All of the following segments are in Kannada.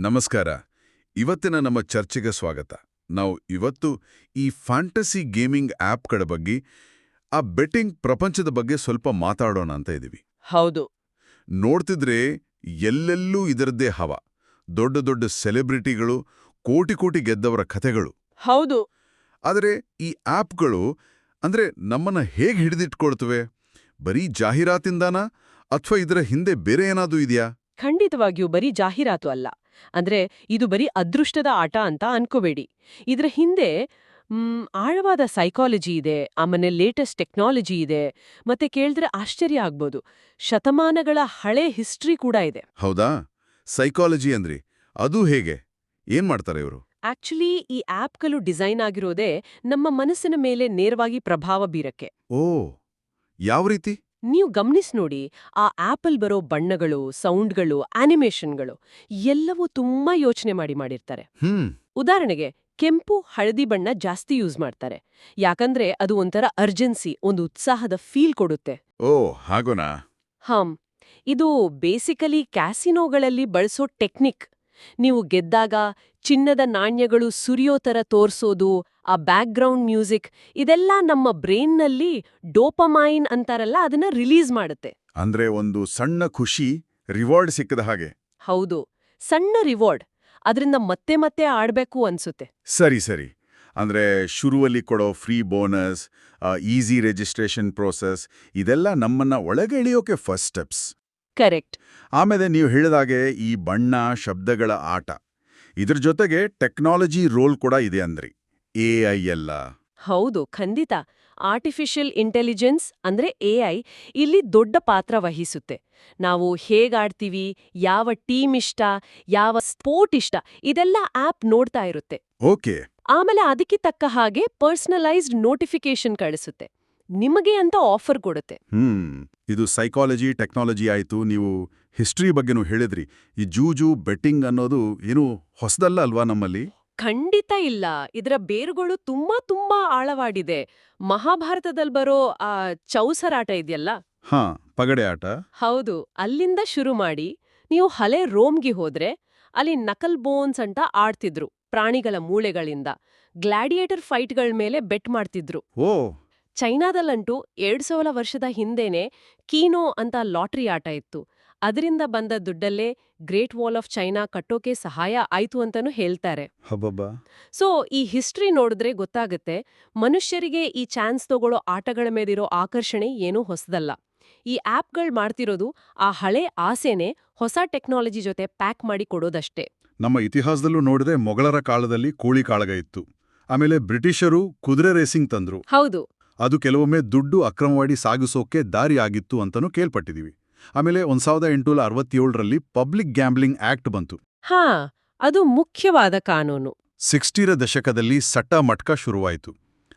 ನಮಸ್ಕಾರ. ಇವತ್ತಿನ ನಮ್ಮ ಚರ್ಚೆಗೆ ಸ್ವಾಗತ. ನಾವು ಇವತ್ತು ಈ ಫ್ಯಾಂಟಸಿ ಗೇಮಿಂಗ್ ಆ್ಯಪ್ಗಳ ಬಗ್ಗೆ ಆ ಬೆಟ್ಟಿಂಗ್ ಪ್ರಪಂಚದ ಬಗ್ಗೆ ಸ್ವಲ್ಪ ಮಾತಾಡೋಣ ಅಂತ ಇದ್ದೀವಿ. ಹೌದು. ನೋಡ್ತಿದ್ರೆ ಎಲ್ಲೆಲ್ಲೂ ಇದರದ್ದೇ ಹವ. ದೊಡ್ಡ ದೊಡ್ಡ ಸೆಲೆಬ್ರಿಟಿಗಳು ಕೋಟಿ ಕೋಟಿ ಗೆದ್ದವರ ಕಥೆಗಳು. ಹೌದು. ಆದರೆ ಈ ಆ್ಯಪ್ಗಳು ಅಂದ್ರೆ ನಮ್ಮನ್ನ ಹೇಗೆ ಹಿಡಿದಿಟ್ಕೊಳ್ತವೆ? ಬರೀ ಜಾಹೀರಾತಿಂದಾನಾ? ಅಥವಾ ಇದರ ಹಿಂದೆ ಬೇರೆ ಏನಾದರೂ ಇದೆಯಾ? ಖಂಡಿತವಾಗಿಯೂ ಬರೀ ಜಾಹೀರಾತು ಅಲ್ಲ. ಅಂದ್ರೆ ಇದು ಬರೀ ಅದೃಷ್ಟದ ಆಟ ಅಂತ ಅನ್ಕೋಬೇಡಿ. ಇದರ ಹಿಂದೆ ಆಳವಾದ ಸೈಕಾಲಜಿ ಇದೆ ಆಮೇಲೆ ಲೇಟೆಸ್ಟ್ ಟೆಕ್ನಾಲಜಿ ಇದೆ ಮತ್ತೆ ಕೇಳಿದ್ರೆ ಆಶ್ಚರ್ಯ ಆಗ್ಬೋದು. ಶತಮಾನಗಳ ಹಳೆ ಹಿಸ್ಟ್ರಿ ಕೂಡ ಇದೆ. ಹೌದಾ? ಸೈಕಾಲಜಿ ಅಂದ್ರಿ ಅದು ಹೇಗೆ? ಏನ್ ಮಾಡ್ತಾರೆ ಇವರು? ಆಕ್ಚುಲಿ ಈ ಆಪ್ಗಳು ಡಿಸೈನ್ ಆಗಿರೋದೇ ನಮ್ಮ ಮನಸ್ಸಿನ ಮೇಲೆ ನೇರವಾಗಿ ಪ್ರಭಾವ ಬೀರಕ್ಕೆ. ಓ ಯಾವ ರೀತಿ? ನೀವು ಗಮನಿಸ್ ನೋಡಿ ಆ ಆಪಲ್ ಬರೋ ಬಣ್ಣಗಳು ಸೌಂಡ್ಗಳು ಆನಿಮೇಷನ್ಗಳು ಎಲ್ಲವೂ ತುಂಬಾ ಯೋಚನೆ ಮಾಡಿ ಮಾಡಿರ್ತಾರೆ. ಉದಾಹರಣೆಗೆ ಕೆಂಪು ಹಳದಿ ಬಣ್ಣ ಜಾಸ್ತಿ ಯೂಸ್ ಮಾಡ್ತಾರೆ. ಯಾಕಂದ್ರೆ ಅದು ಒಂಥರ ಅರ್ಜೆನ್ಸಿ ಒಂದು ಉತ್ಸಾಹದ ಫೀಲ್ ಕೊಡುತ್ತೆ. ಓ ಹಾಗೋನಾ? ಹಾಂ. ಇದು ಬೇಸಿಕಲಿ ಕ್ಯಾಸಿನೋಗಳಲ್ಲಿ ಬಳಸೋ ಟೆಕ್ನಿಕ್. ನೀವು ಗೆದ್ದಾಗ ಚಿನ್ನದ ನಾಣ್ಯಗಳು ಸುರಿಯೋ ಥರ ತೋರ್ಸೋದು ಆ ಬ್ಯಾಕ್ಗ್ರೌಂಡ್ ಮ್ಯೂಸಿಕ್ ಇದೆಲ್ಲ ನಮ್ಮ ಬ್ರೈನ್ನಲ್ಲಿ ಡೋಪಮೈನ್ ಅಂತಾರಲ್ಲ ಅದನ್ನ ರಿಲೀಸ್ ಮಾಡುತ್ತೆ. ಅಂದ್ರೆ ಒಂದು ಸಣ್ಣ ಖುಷಿ ರಿವಾರ್ಡ್ ಸಿಕ್ಕದ ಹಾಗೆ. ಹೌದು. ಸಣ್ಣ ರಿವಾರ್ಡ್ ಅದರಿಂದ ಮತ್ತೆ ಮತ್ತೆ ಆಡ್ಬೇಕು ಅನ್ಸುತ್ತೆ. ಸರಿ ಸರಿ. ಅಂದ್ರೆ ಶುರುವಲ್ಲಿ ಕೊಡೋ free bonus easy registration process ಇದೆಲ್ಲ ನಮ್ಮನ್ನ ಒಳಗೆ ಇಳಿಯೋಕೆ ಫಸ್ಟ್ ಸ್ಟೆಪ್ಸ್ ಕರೆಕ್ಟ್ ಆಮೇಲೆ ನೀವು ಹೇಳಿದಾಗೆ ಈ ಬಣ್ಣ ಶಬ್ದಗಳ ಆಟ. ಇದ್ರ ಜೊತೆಗೆ ಟೆಕ್ನಾಲಜಿ ರೋಲ್ ಕೂಡ ಇದೆ ಅಂದ್ರಿ. ಎ ಐ ಎಲ್ಲ ಹೌದು ಖಂಡಿತ. ಆರ್ಟಿಫಿಷಿಯಲ್ ಇಂಟೆಲಿಜೆನ್ಸ್ ಅಂದ್ರೆ ಎಐ ಇಲ್ಲಿ ದೊಡ್ಡ ಪಾತ್ರ ವಹಿಸುತ್ತೆ. ನಾವು ಹೇಗಾಡ್ತೀವಿ ಯಾವ ಟೀಮ್ ಇಷ್ಟ ಯಾವ ಸ್ಪೋರ್ಟ್ ಇಷ್ಟ ಇದೆಲ್ಲ ಆಪ್ ನೋಡ್ತಾ ಇರುತ್ತೆ. ಓಕೆ. ಆಮೇಲೆ ಅದಕ್ಕೆ ತಕ್ಕ ಹಾಗೆ ಪರ್ಸನಲೈಸ್ಡ್ ನೋಟಿಫಿಕೇಶನ್ ಕಳಿಸುತ್ತೆ. ನಿಮಗೆ ಅಂತ ಆಫರ್ ಕೊಡುತ್ತೆ. ಹ್ಮ್ ಇದು ಸೈಕಾಲಜಿ ಟೆಕ್ನಾಲಜಿ ಆಯಿತು. ನೀವು ಹಿಸ್ಟ್ರಿ ಬಗ್ಗೆನೂ ಹೇಳಿದ್ರಿ. ಈ ಜೂಜು ಬೆಟ್ಟಿಂಗ್ ಅನ್ನೋದು ಏನು ಹೊಸದಲ್ಲ ಅಲ್ವಾ ನಮ್ಮಲ್ಲಿ? ಖಂಡಿತ ಇಲ್ಲ. ಇದರ ಬೇರುಗಳು ತುಂಬಾ ತುಂಬಾ ಆಳವಾಡಿದೆ. ಮಹಾಭಾರತದಲ್ಲಿ ಬರೋ ಆ ಚೌಸರಾಟ ಇದೆಯಲ್ಲ? ಹಾ ಪಗಡೆ ಆಟ. ಹೌದು. ಅಲ್ಲಿಂದ ಶುರು ಮಾಡಿ ನೀವು ಹಳೆ ರೋಮ್ಗೆ ಹೋದ್ರೆ ಅಲ್ಲಿ ನಕಲ್ ಬೋನ್ಸ್ ಅಂತ ಆಡ್ತಿದ್ರು ಪ್ರಾಣಿಗಳ ಮೂಳೆಗಳಿಂದ. ಗ್ಲಾಡಿಯೇಟರ್ ಫೈಟ್ಗಳ ಮೇಲೆ ಬೆಟ್ ಮಾಡ್ತಿದ್ರು. ಓ! ಚೈನಾದಲ್ಲಂಟು ಎರಡ್ ಸಾವಿರ ವರ್ಷದ ಹಿಂದೆನೆ ಕೀನೋ ಅಂತ ಲಾಟ್ರಿ ಆಟ ಇತ್ತು. ಅದರಿಂದ ಬಂದ ದುಡ್ಡಲ್ಲೇ ಗ್ರೇಟ್ ವಾಲ್ ಆಫ್ ಚೈನಾ ಕಟ್ಟೋಕೆ ಸಹಾಯ ಆಯ್ತು ಅಂತಾನೂ ಹೇಳ್ತಾರೆ. ಸೊ ಈ ಹಿಸ್ಟ್ರಿ ನೋಡಿದ್ರೆ ಗೊತ್ತಾಗುತ್ತೆ ಮನುಷ್ಯರಿಗೆ ಈ ಚಾನ್ಸ್ ತಗೊಳ್ಳೋ ಆಟಗಳ ಮೇಲಿರೋ ಆಕರ್ಷಣೆ ಏನೂ ಹೊಸದಲ್ಲ. ಈ ಆ್ಯಪ್ಗಳು ಮಾಡ್ತಿರೋದು ಆ ಹಳೆ ಆಸೆನೆ ಹೊಸ ಟೆಕ್ನಾಲಜಿ ಜೊತೆ ಪ್ಯಾಕ್ ಮಾಡಿ ಕೊಡೋದಷ್ಟೇ. ನಮ್ಮ ಇತಿಹಾಸದಲ್ಲೂ ನೋಡಿದ್ರೆ ಮೊಘಲರ ಕಾಲದಲ್ಲಿ ಕೋಳಿ ಕಾಳಗ ಇತ್ತು. ಆಮೇಲೆ ಬ್ರಿಟಿಷರು ಕುದುರೆ ರೇಸಿಂಗ್ ತಂದ್ರು. ಹೌದು. ಅದು ಕೆಲವೊಮ್ಮೆ ದುಡ್ಡು ಅಕ್ರಮವಾಗಿ ಸಾಗಿಸೋಕೆ ದಾರಿ ಆಗಿತ್ತು ಅಂತನೂ ಕೇಳ್ಪಟ್ಟಿದೀವಿ. ಆಮೇಲೆ ಒಂದ್ ಸಾವಿರದ ಎಂಟುನೂರ ಅರವತ್ತೇಳರಲ್ಲಿ ಪಬ್ಲಿಕ್ ಗ್ಯಾಂಬ್ಲಿಂಗ್ ಆಕ್ಟ್ ಬಂತು. ಹಾ ಅದು ಮುಖ್ಯವಾದ ಕಾನೂನು. ಸಿಕ್ಸ್ಟಿರ ದಶಕದಲ್ಲಿ ಸಟ್ಟ ಮಟ್ಕ ಶುರುವಾಯಿತು.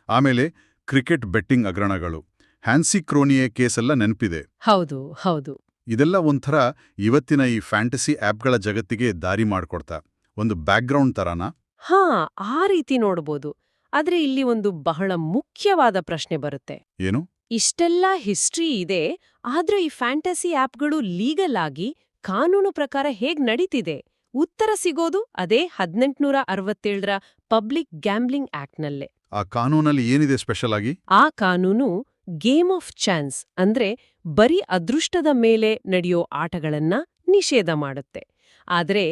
ಆಮೇಲೆ ಕ್ರಿಕೆಟ್ ಬೆಟ್ಟಿಂಗ್ ಅಗ್ರಣಗಳು ಹ್ಯಾನ್ಸಿ ಕ್ರೋನಿಯೆ ಕೇಸೆಲ್ಲ ನೆನಪಿದೆ. ಹೌದು ಹೌದು. ಇದೆಲ್ಲ ಒಂಥರ ಇವತ್ತಿನ ಈ ಫ್ಯಾಂಟಸಿ ಆಪ್ಗಳ ಜಗತ್ತಿಗೆ ದಾರಿ ಮಾಡ್ಕೊಡ್ತಾ ಒಂದು ಬ್ಯಾಕ್ಗ್ರೌಂಡ್ ತರಾನ? ಹಾ ಆ ರೀತಿ ನೋಡ್ಬೋದು. ಆದ್ರೆ ಇಲ್ಲಿ ಒಂದು ಬಹಳ ಮುಖ್ಯವಾದ ಪ್ರಶ್ನೆ ಬರುತ್ತೆ. ಏನು? ಇಷ್ಟೆಲ್ಲ ಹಿಸ್ಟ್ರಿ ಇದೆ ಆದ್ರೆ ಈ ಫ್ಯಾಂಟಸಿ ಆ್ಯಪ್ಗಳು ಲೀಗಲ್ ಆಗಿ ಕಾನೂನು ಪ್ರಕಾರ ಹೇಗ್ ನಡೀತಿದೆ? ಉತ್ತರ ಸಿಗೋದು ಅದೇ ಹದಿನೆಂಟುನೂರ ಅರವತ್ತೇಳರ ಪಬ್ಲಿಕ್ ಗ್ಯಾಂಬ್ಲಿಂಗ್ ಆಕ್ಟ್ನಲ್ಲೇ. ಆ ಕಾನೂನಲ್ಲಿ ಏನಿದೆ ಸ್ಪೆಷಲ್ ಆಗಿ? ಆ ಕಾನೂನು ಗೇಮ್ ಆಫ್ ಚಾನ್ಸ್ ಅಂದ್ರೆ ಬರೀ ಅದೃಷ್ಟದ ಮೇಲೆ ನಡೆಯೋ ಆಟಗಳನ್ನ ನಿಷೇಧ ಮಾಡುತ್ತೆ. ಆದ್ರೆ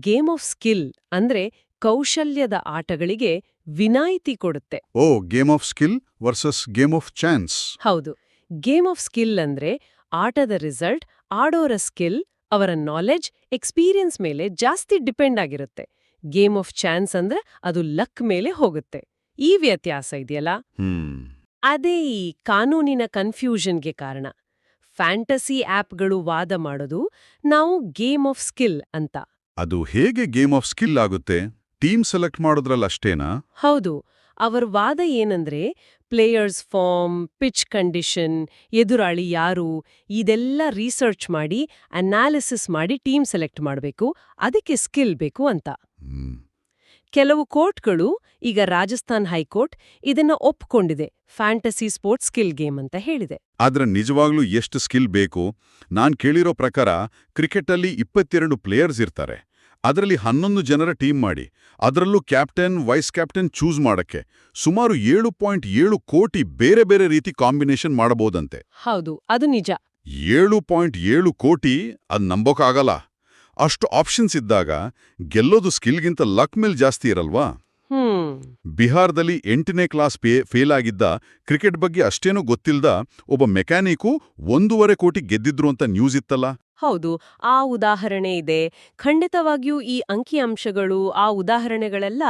ಗೇಮ್ ಆಫ್ ಸ್ಕಿಲ್ ಅಂದ್ರೆ ಕೌಶಲ್ಯದ ಆಟಗಳಿಗೆ ವಿನಾಯಿತಿ ಕೊಡುತ್ತೆ. ಓ game of skill versus game of chance. ಹೌದು. ಗೇಮ್ ಆಫ್ ಸ್ಕಿಲ್ ಅಂದ್ರೆ ಆಟದ ರಿಸಲ್ಟ್ ಆಡೋರ ಸ್ಕಿಲ್ ಅವರ ನಾಲೆಜ್ ಎಕ್ಸ್ಪೀರಿಯನ್ಸ್ ಮೇಲೆ ಜಾಸ್ತಿ ಡಿಪೆಂಡ್ ಆಗಿರುತ್ತೆ. ಗೇಮ್ ಆಫ್ ಚಾನ್ಸ್ ಅಂದ್ರೆ ಅದು ಲಕ್ ಮೇಲೆ ಹೋಗುತ್ತೆ. ಈ ವ್ಯತ್ಯಾಸ ಇದೆಯಲ್ಲ? ಅದೇ ಈ ಕಾನೂನಿನ ಕನ್ಫ್ಯೂಷನ್ಗೆ ಕಾರಣ. ಫ್ಯಾಂಟಸಿ ಆಪ್ಗಳು ವಾದ ಮಾಡೋದು ನಾವು ಗೇಮ್ ಆಫ್ ಸ್ಕಿಲ್ ಅಂತ. ಅದು ಹೇಗೆ ಗೇಮ್ ಆಫ್ ಸ್ಕಿಲ್ ಆಗುತ್ತೆ? ಟೀಮ್ ಸೆಲೆಕ್ಟ್ ಮಾಡೋದ್ರಲ್ಲಷ್ಟೇನಾ ಹೌದು. ಅವರ ವಾದ ಏನಂದ್ರೆ ಪ್ಲೇಯರ್ಸ್ ಫಾರ್ಮ್ ಪಿಚ್ ಕಂಡೀಷನ್ ಎದುರಾಳಿ ಯಾರು ಇದೆಲ್ಲ ರಿಸರ್ಚ್ ಮಾಡಿ ಅನಾಲಿಸಿಸ್ ಮಾಡಿ ಟೀಮ್ ಸೆಲೆಕ್ಟ್ ಮಾಡಬೇಕು. ಅದಕ್ಕೆ ಸ್ಕಿಲ್ ಬೇಕು ಅಂತ. ಕೆಲವು ಕೋರ್ಟ್ಗಳು ಈಗ ರಾಜಸ್ಥಾನ್ ಹೈಕೋರ್ಟ್ ಇದನ್ನ ಒಪ್ಕೊಂಡಿದೆ. ಫ್ಯಾಂಟಸಿ ಸ್ಪೋರ್ಟ್ಸ್ ಸ್ಕಿಲ್ ಗೇಮ್ ಅಂತ ಹೇಳಿದೆ. ಆದ್ರೆ ನಿಜವಾಗ್ಲೂ ಎಷ್ಟು ಸ್ಕಿಲ್ ಬೇಕು? ನಾನ್ ಕೇಳಿರೋ ಪ್ರಕಾರ ಕ್ರಿಕೆಟ್ ಅಲ್ಲಿ ಇಪ್ಪತ್ತೆರಡು ಪ್ಲೇಯರ್ಸ್ ಇರ್ತಾರೆ. ಅದರಲ್ಲಿ ಹನ್ನೊಂದು ಜನರ ಟೀಮ್ ಮಾಡಿ ಅದರಲ್ಲೂ ಕ್ಯಾಪ್ಟನ್ ವೈಸ್ ಕ್ಯಾಪ್ಟನ್ ಚೂಸ್ ಮಾಡಕ್ಕೆ ಸುಮಾರು ಏಳು ಪಾಯಿಂಟ್ ಏಳು ಕೋಟಿ ಬೇರೆ ಬೇರೆ ರೀತಿ ಕಾಂಬಿನೇಷನ್ ಮಾಡಬಹುದಂತೆ ಹೌದು ಅದು ನಿಜ. ಏಳು ಪಾಯಿಂಟ್ ಏಳು ಕೋಟಿ ಅದ್ ನಂಬೋಕಾಗಲ್ಲ. ಅಷ್ಟು ಆಪ್ಷನ್ಸ್ ಇದ್ದಾಗ ಗೆಲ್ಲೋದು ಸ್ಕಿಲ್ಗಿಂತ ಲಕ್ ಮೇಲ್ ಜಾಸ್ತಿ ಇರಲ್ವಾ? ಬಿಹಾರದಲ್ಲಿ ಎಂಟನೇ ಕ್ಲಾಸ್ ಪೇ ಫೇಲ್ ಆಗಿದ್ದ ಕ್ರಿಕೆಟ್ ಬಗ್ಗೆ ಅಷ್ಟೇನೂ ಗೊತ್ತಿಲ್ದ ಒಬ್ಬ ಮೆಕ್ಯಾನಿಕು ಒಂದೂವರೆ ಕೋಟಿ ಗೆದ್ದಿದ್ರು ಅಂತ ನ್ಯೂಸ್ ಇತ್ತಲ್ಲ? ಹೌದು ಆ ಉದಾಹರಣೆ ಇದೆ. ಖಂಡಿತವಾಗಿಯೂ ಈ ಅಂಕಿಅಂಶಗಳು ಆ ಉದಾಹರಣೆಗಳೆಲ್ಲ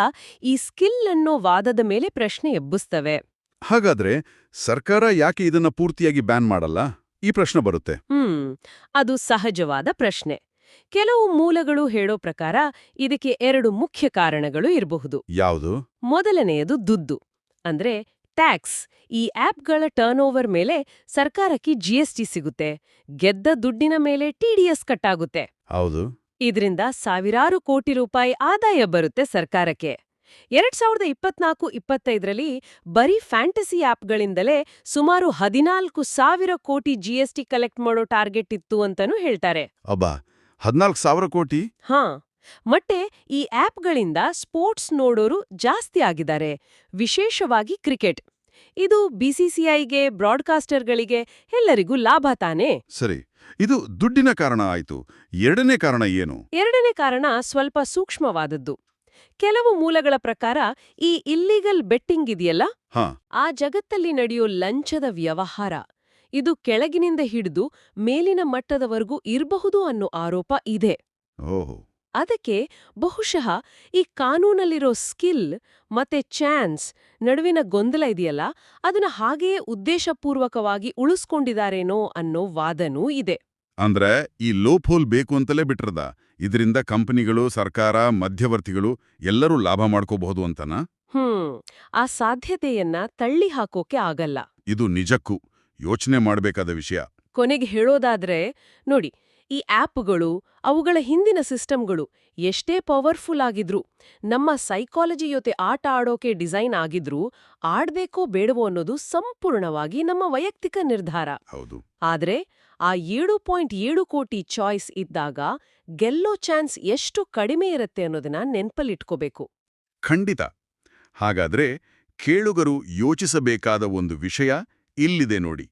ಈ ಸ್ಕಿಲ್ ಅನ್ನೋ ವಾದದ ಮೇಲೆ ಪ್ರಶ್ನೆ ಎಬ್ಬಿಸ್ತವೆ. ಹಾಗಾದ್ರೆ ಸರ್ಕಾರ ಯಾಕೆ ಇದನ್ನ ಪೂರ್ತಿಯಾಗಿ ಬ್ಯಾನ್ ಮಾಡಲ್ಲ? ಈ ಪ್ರಶ್ನೆ ಬರುತ್ತೆ. ಹ್ಮ್ ಅದು ಸಹಜವಾದ ಪ್ರಶ್ನೆ. ಕೆಲವು ಮೂಲಗಳು ಹೇಳೋ ಪ್ರಕಾರ ಇದಕ್ಕೆ ಎರಡು ಮುಖ್ಯ ಕಾರಣಗಳು ಇರಬಹುದು. ಯಾವುದು? ಮೊದಲನೆಯದು ದುದ್ದು. ಅಂದ್ರೆ ಟ್ಯಾಕ್ಸ್ ಈ ಆ್ಯಪ್ಗಳ ಟರ್ನ್ ಓವರ್ ಮೇಲೆ ಸರ್ಕಾರಕ್ಕೆ ಜಿಎಸ್ಟಿ ಸಿಗುತ್ತೆ. ಗೆದ್ದ ದುಡ್ಡಿನ ಮೇಲೆ ಟಿಡಿಎಸ್ ಕಟ್ಟಾಗುತ್ತೆ. ಹೌದು. ಇದರಿಂದ ಸಾವಿರಾರು ಕೋಟಿ ರೂಪಾಯಿ ಆದಾಯ ಬರುತ್ತೆ ಸರ್ಕಾರಕ್ಕೆ. ಎರಡ್ ಸಾವಿರದ ಇಪ್ಪತ್ನಾಲ್ಕು ಇಪ್ಪತ್ತೈದರಲ್ಲಿ ಬರೀ ಫ್ಯಾಂಟಸಿ ಆ್ಯಪ್ಗಳಿಂದಲೇ ಸುಮಾರು ಹದಿನಾಲ್ಕು ಸಾವಿರ ಕೋಟಿ ಜಿಎಸ್ಟಿ ಕಲೆಕ್ಟ್ ಮಾಡೋ ಟಾರ್ಗೆಟ್ ಇತ್ತು ಅಂತನೂ ಹೇಳ್ತಾರೆ. ಅಬ್ಬಾ! ಹದ್ನಾಲ್ಕು ಸಾವಿರ ಕೋಟಿ? ಹಾ. ಮತ್ತೆ ಈ ಆ್ಯಪ್ಗಳಿಂದ ಸ್ಪೋರ್ಟ್ಸ್ ನೋಡೋರು ಜಾಸ್ತಿ ಆಗಿದ್ದಾರೆ ವಿಶೇಷವಾಗಿ ಕ್ರಿಕೆಟ್. ಇದು ಬಿಸಿಸಿಐಗೆ ಬ್ರಾಡ್ಕಾಸ್ಟರ್ಗಳಿಗೆ ಎಲ್ಲರಿಗೂ ಲಾಭ ತಾನೇ? ಸರಿ ಇದು ದುಡ್ಡಿನ ಕಾರಣ ಆಯಿತು ಎರಡನೇ ಕಾರಣ ಏನು? ಎರಡನೇ ಕಾರಣ ಸ್ವಲ್ಪ ಸೂಕ್ಷ್ಮವಾದದ್ದು. ಕೆಲವು ಮೂಲಗಳ ಪ್ರಕಾರ ಈ ಇಲ್ಲಿಗಲ್ ಬೆಟ್ಟಿಂಗ್ ಇದೆಯಲ್ಲ? ಆ ಜಗತ್ತಲ್ಲಿ ನಡೆಯೋ ಲಂಚದ ವ್ಯವಹಾರ. ಇದು ಕೆಳಗಿನಿಂದ ಹಿಡಿದು ಮೇಲಿನ ಮಟ್ಟದವರೆಗೂ ಇರಬಹುದು ಅನ್ನೋ ಆರೋಪ ಇದೆ. ಓಹೋ. ಅದಕ್ಕೆ ಬಹುಶಃ ಈ ಕಾನೂನಲ್ಲಿರೋ ಸ್ಕಿಲ್ ಮತ್ತೆ ಚಾನ್ಸ್ ನಡುವಿನ ಗೊಂದಲ ಇದೆಯಲ್ಲ? ಅದನ್ನ ಹಾಗೆಯೇ ಉದ್ದೇಶಪೂರ್ವಕವಾಗಿ ಉಳಿಸ್ಕೊಂಡಿದಾರೇನೋ ಅನ್ನೋ ವಾದನೂ ಇದೆ. ಅಂದ್ರೆ ಈ ಲೋಪ್ ಹೋಲ್ ಬೇಕು ಅಂತಲೇ ಬಿಟ್ರದ ಇದರಿಂದ ಕಂಪನಿಗಳು ಸರ್ಕಾರ ಮಧ್ಯವರ್ತಿಗಳು ಎಲ್ಲರೂ ಲಾಭ ಮಾಡ್ಕೋಬಹುದು ಅಂತನಾ? ಹ್ಮ್ ಆ ಸಾಧ್ಯತೆಯನ್ನ ತಳ್ಳಿ ಹಾಕೋಕೆ ಆಗಲ್ಲ. ಇದು ನಿಜಕ್ಕೂ ಯೋಚನೆ ಮಾಡಬೇಕಾದ ವಿಷಯ. ಕೊನೆಗೆ ಹೇಳೋದಾದ್ರೆ ನೋಡಿ ಈ ಆ್ಯಪ್ಗಳು ಅವುಗಳ ಹಿಂದಿನ ಸಿಸ್ಟಮ್ಗಳು ಎಷ್ಟೇ ಪವರ್ಫುಲ್ ಆಗಿದ್ರು ನಮ್ಮ ಸೈಕಾಲಜಿ ಜೊತೆ ಆಟ ಆಡೋಕೆ ಡಿಸೈನ್ ಆಗಿದ್ರೂ ಆಡ್ಬೇಕೋ ಬೇಡವೋ ಅನ್ನೋದು ಸಂಪೂರ್ಣವಾಗಿ ನಮ್ಮ ವೈಯಕ್ತಿಕ ನಿರ್ಧಾರ. ಹೌದು. ಆದ್ರೆ ಆ ಏಳು ಪಾಯಿಂಟ್ ಏಳು ಕೋಟಿ ಚಾಯ್ಸ್ ಇದ್ದಾಗ ಗೆಲ್ಲೋ ಚಾನ್ಸ್ ಎಷ್ಟು ಕಡಿಮೆ ಇರುತ್ತೆ ಅನ್ನೋದನ್ನ ನೆನ್ಪಲ್ಲಿಟ್ಕೋಬೇಕು. ಖಂಡಿತ. ಹಾಗಾದ್ರೆ ಕೇಳುಗರು ಯೋಚಿಸಬೇಕಾದ ಒಂದು ವಿಷಯ ಇಲ್ಲಿದೆ ನೋಡಿ.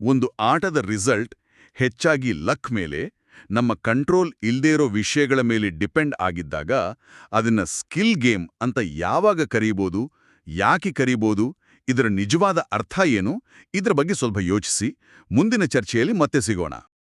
ಒಂದು ಆಟದ ರಿಸಲ್ಟ್ ಹೆಚ್ಚಾಗಿ ಲಕ್ ಮೇಲೆ ನಮ್ಮ ಕಂಟ್ರೋಲ್ ಇಲ್ದೇ ಇರೋ ವಿಷಯಗಳ ಮೇಲೆ ಡಿಪೆಂಡ್ ಆಗಿದ್ದಾಗ ಅದನ್ನ ಸ್ಕಿಲ್ ಗೇಮ್ ಅಂತ ಯಾವಾಗ ಕರೀಬೋದು, ಯಾಕೆ ಕರೀಬೋದು, ಇದರ ನಿಜವಾದ ಅರ್ಥ ಏನು, ಇದರ ಬಗ್ಗೆ ಸ್ವಲ್ಪ ಯೋಚಿಸಿ. ಮುಂದಿನ ಚರ್ಚೆಯಲ್ಲಿ ಮತ್ತೆ ಸಿಗೋಣ.